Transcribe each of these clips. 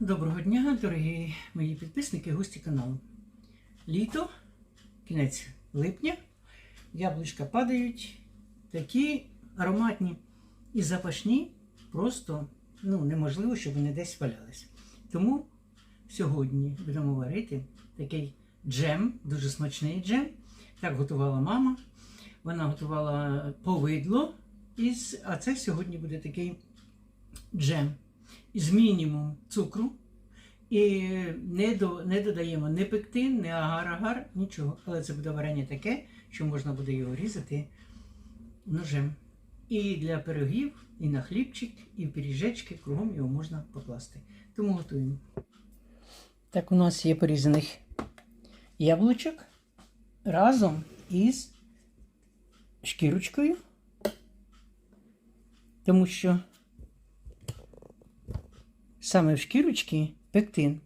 Доброго дня, дорогі мої підписники, гості каналу. Літо, кінець липня, яблучка падають, такі ароматні і запашні, просто ну, неможливо, щоб вони десь валялись. Тому сьогодні будемо варити такий джем, дуже смачний джем. Так готувала мама. Вона готувала повидло, а це сьогодні буде такий джем з мінімум цукру. І не, до, не додаємо ні пектин, ні агар-агар, нічого. Але це буде варення таке, що можна буде його різати ножем. І для пирогів, і на хлібчик, і в пиріжечки кругом його можна покласти. Тому готуємо. Так, у нас є порізаних яблучок разом із шкірочкою. Тому що саме в шкірочці пектин.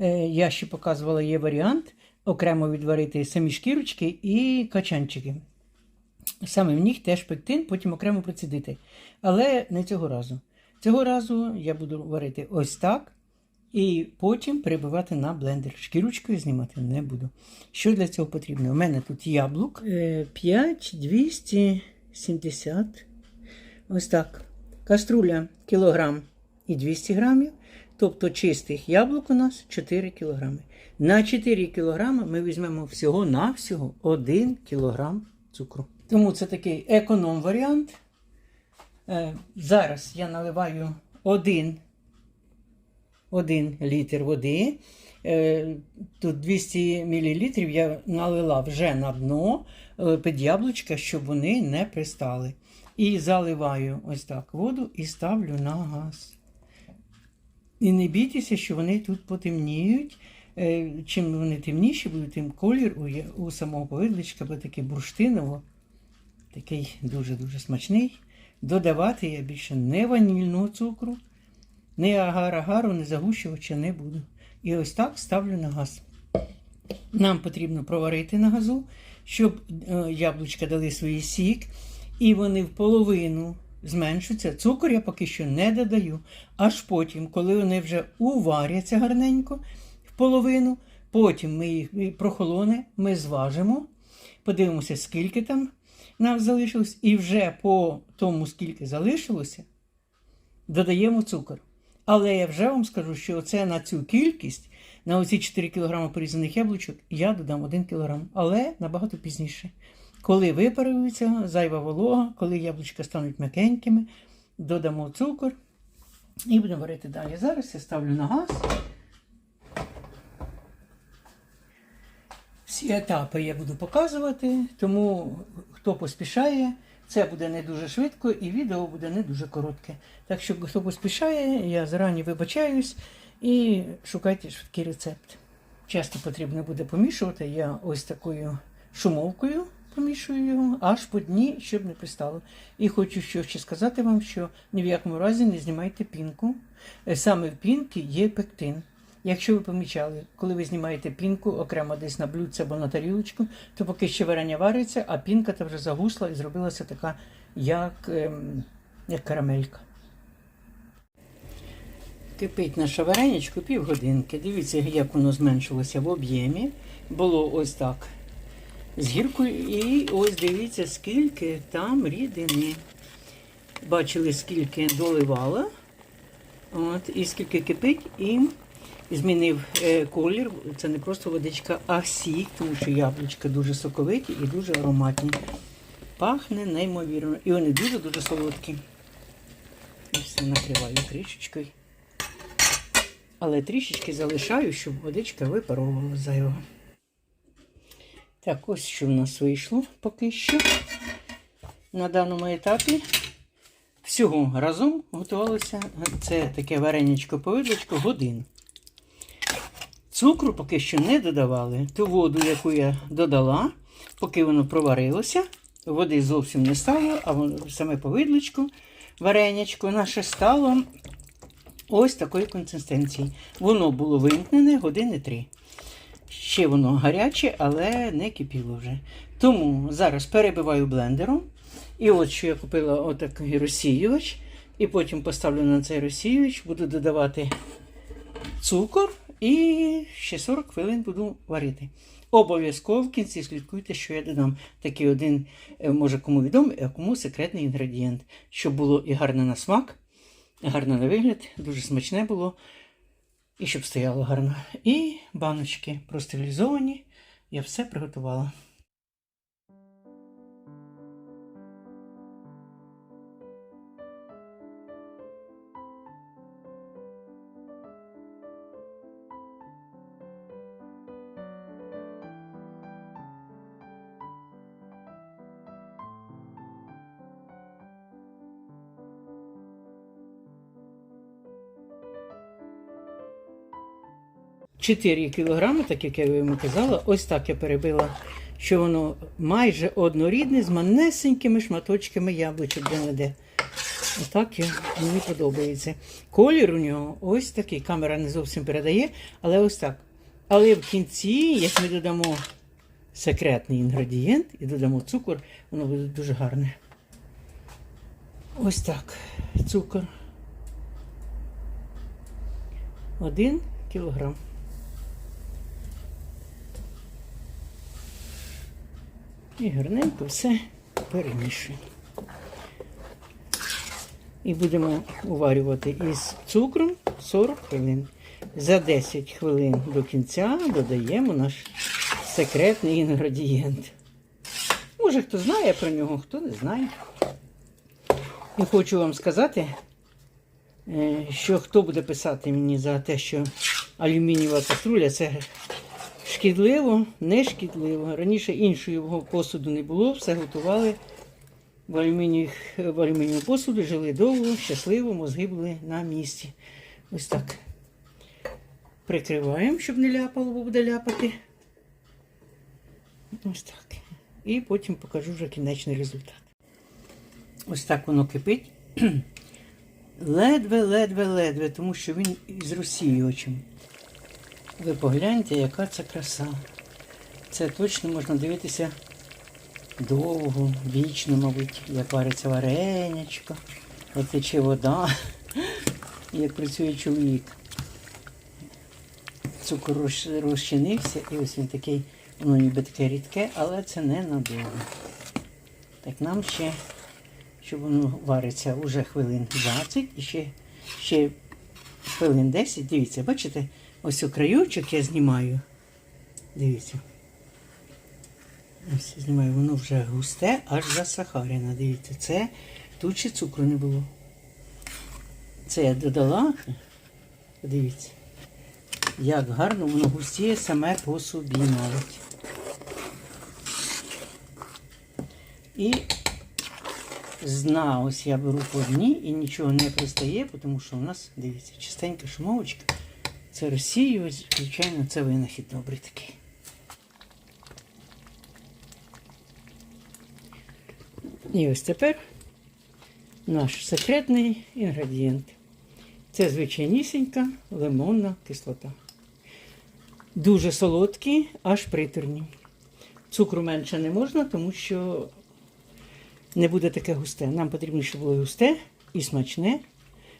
Е, Я ще показувала є варіант окремо відварити самі шкірочки і качанчики. Саме в них теж пектин, потім окремо процідити. Але не цього разу. Цього разу я буду варити ось так. І потім перебивати на блендер. Шкірочкою знімати не буду. Що для цього потрібно? У мене тут яблук е, 5 270. Ось так. Каструля кілограм і 200 грамів. Тобто чистих яблук у нас 4 кілограми. На 4 кілограми ми візьмемо всього-навсього 1 кілограм цукру. Тому це такий економ-варіант. Е, Зараз я наливаю 1 1 літр води. Е, Тут 200 мл я налила вже на дно е, під яблучка, щоб вони не пристали. І заливаю ось так воду і ставлю на газ. І не бійтеся, що вони тут потемніють. Е, Чим вони темніші будуть, тим колір у, у самого повидличка буде такий бурштиново, такий дуже-дуже смачний. Додавати я більше не ванільного цукру, ні агар-агару, ні загущувача не буду. І ось так ставлю на газ. Нам потрібно проварити на газу, щоб е, яблучка дали свій сік, і вони в половину зменшуються. Цукор я поки що не додаю. Аж потім, коли вони вже уваряться гарненько в половину, потім ми їх прохолоне, ми зважимо, подивимося, скільки там нам залишилось, і вже по тому, скільки залишилося, додаємо цукор. Але я вже вам скажу, що це на цю кількість, на оці 4 кг порізаних яблучок, я додам 1 кг, але набагато пізніше. Коли випарується зайва волога, коли яблучка стануть м'якенькими, додамо цукор і будемо варити далі. Зараз я ставлю на газ. Всі етапи я буду показувати, тому хто поспішає, це буде не дуже швидко і відео буде не дуже коротке. Так що, хто поспішає, я зарані вибачаюсь і шукайте швидкий рецепт. Часто потрібно буде помішувати. Я ось такою шумовкою помішую його аж по дні, щоб не пристало. І хочу що ще сказати вам, що ні в якому разі не знімайте пінку. Е, Саме в пінки є пектин. Якщо ви помічали, коли ви знімаєте пінку окремо десь на блюдце або на тарілочку, то поки ще варення вариться, а пінка та вже загусла і зробилася така, як, ем, як карамелька. Кипить наше вареничко півгодинки. Дивіться, як воно зменшилося в об'ємі. Було ось так з гіркою. І ось дивіться, скільки там рідини. Бачили, скільки доливала. От, і скільки кипить, і змінив е, колір. Це не просто водичка, а сік, тому що яблучка дуже соковиті і дуже ароматні. Пахне неймовірно. І вони дуже-дуже солодкі. Все накриваю кришечкою. Але трішечки залишаю, щоб водичка випаровувала зайвого. Так, ось що в нас вийшло поки що. На даному етапі всього разом готувалося це таке вареничко повидлочко годину. Цукру поки що не додавали. Ту воду, яку я додала, поки воно проварилося, води зовсім не стало, а воно саме повидлочко, варенячко наше стало ось такої консистенції. Воно було вимкнене години три. Ще воно гаряче, але не кипіло вже. Тому зараз перебиваю блендером. І от що я купила отакий розсіювач. І потім поставлю на цей розсіювач, буду додавати цукор і ще 40 хвилин буду варити. Обов'язково в кінці слідкуйте, що я додам. Такий один, е, може кому відомий, а кому секретний інгредієнт. Щоб було і гарно на смак, гарно на вигляд, дуже смачне було. І щоб стояло гарно. І баночки простерилізовані. Я все приготувала. Чотири кілограми, так як я вам казала, ось так я перебила, що воно майже однорідне з манесенькими шматочками яблучок де не де. Отак мені подобається. Колір у нього ось такий. Камера не зовсім передає, але ось так. Але в кінці, як ми додамо секретний інгредієнт і додамо цукор, воно буде дуже гарне. Ось так. Цукор. Один кілограм. І гарненько все перемішуємо. І будемо уварювати із цукром 40 хвилин. За 10 хвилин до кінця додаємо наш секретний інгредієнт. Може, хто знає про нього, хто не знає. І хочу вам сказати, е, що хто буде писати мені за те, що алюмінієва каструля це шкідливо, не шкідливо. Раніше іншого посуду не було, все готували в алюмінію, посуду, жили довго, щасливо, мозги були на місці. Ось так. Прикриваємо, щоб не ляпало, бо буде ляпати. Ось так. І потім покажу вже кінечний результат. Ось так воно кипить. Ледве, ледве, ледве, тому що він із Росії очень. Ви погляньте, яка це краса. Це точно можна дивитися довго, вічно, мабуть, як вариться варенячко, як тече вода, як працює чоловік. Цукор розчинився, і ось він такий, воно ніби таке рідке, але це не надовго. Так нам ще, щоб воно вариться уже хвилин 20 і ще, ще хвилин 10. Дивіться, бачите, ось у краючок я знімаю. Дивіться. Ось знімаю, воно вже густе, аж засахарене. Дивіться, це тут ще цукру не було. Це я додала. Дивіться, як гарно воно густіє саме по собі навіть. І з дна ось я беру по дні і нічого не пристає, тому що у нас, дивіться, чистенька шумовочка. Це Росія, ось, звичайно, це винахід добрий такий. І ось тепер наш секретний інгредієнт. Це звичайнісінька лимонна кислота. Дуже солодкі, аж приторні. Цукру менше не можна, тому що не буде таке густе. Нам потрібно, щоб було густе і смачне,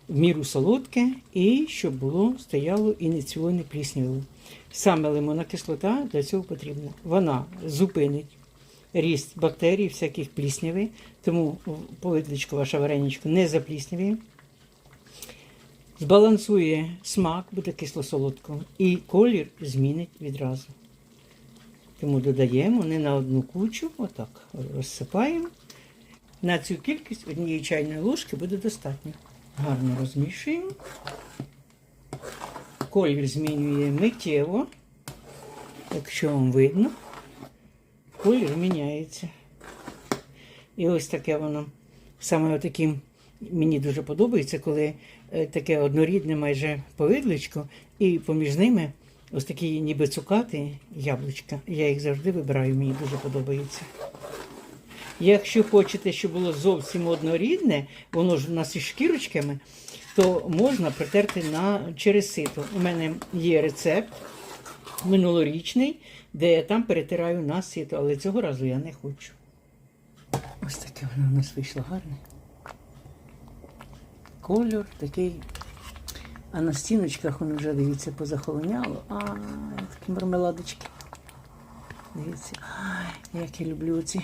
в міру солодке, і щоб було стояло і не. Саме лимонна кислота для цього потрібна. Вона зупинить ріст бактерій, всяких плісняви, тому повидличко, ваше вареничко не заплісняві. Збалансує смак, буде кисло-солодко, і колір змінить відразу. Тому додаємо не на одну кучу, отак розсипаємо. На цю кількість однієї чайної ложки буде достатньо. Гарно розмішуємо. Колір змінює миттєво, якщо вам видно, колір міняється. І ось таке воно. Саме таким мені дуже подобається, коли е, таке однорідне майже повидличко, і поміж ними ось такі ніби цукати яблучка. Я їх завжди вибираю, мені дуже подобається. Якщо хочете, щоб було зовсім однорідне, воно ж у нас із шкірочками, то можна притерти на через сито. У мене є рецепт минулорічний, де я там перетираю на сито, але цього разу я не хочу. Ось таке воно у нас вийшло гарне. Кольор такий А на стіночках воно вже, дивіться, позахолоняло. А, такі мармеладочки. Дивіться, ай, як я люблю ці.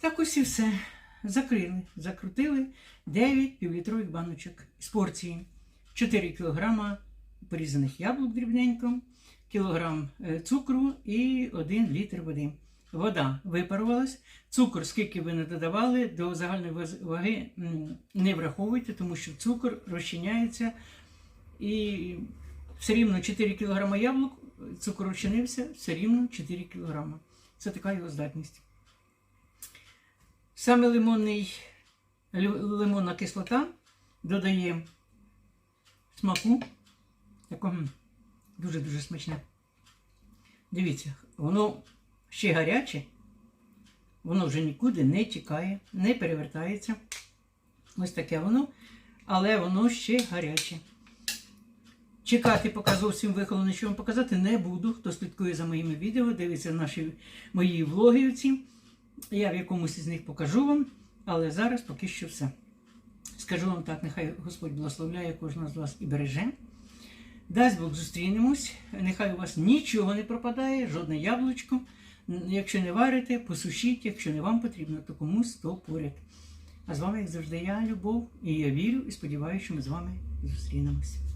Так ось і все. Закрили, закрутили 9 півлітрових баночок з порції. 4 кг порізаних яблук дрібненько, кілограм е, цукру і 1 літр води. Вода випарувалась. Цукор, скільки ви не додавали, до загальної ваги не враховуйте, тому що цукор розчиняється і все рівно 4 кг яблук, цукор розчинився, все рівно 4 кг. Це така його здатність. Саме лимонний, лимонна кислота додає смаку. Такого дуже-дуже смачне. Дивіться, воно ще гаряче, воно вже нікуди не тікає, не перевертається. Ось таке воно, але воно ще гаряче. Чекати, поки зовсім вихолоне, що вам показати, не буду. Хто слідкує за моїми відео, дивиться наші мої влоги оці. Я в якомусь із них покажу вам, але зараз поки що все. Скажу вам так, нехай Господь благословляє кожного з вас і береже. Дасть Бог зустрінемось. Нехай у вас нічого не пропадає, жодне яблучко. Якщо не варите, посушіть, якщо не вам потрібно, то комусь то поряд. А з вами, як завжди, я, Любов, і я вірю і сподіваюся, що ми з вами зустрінемось.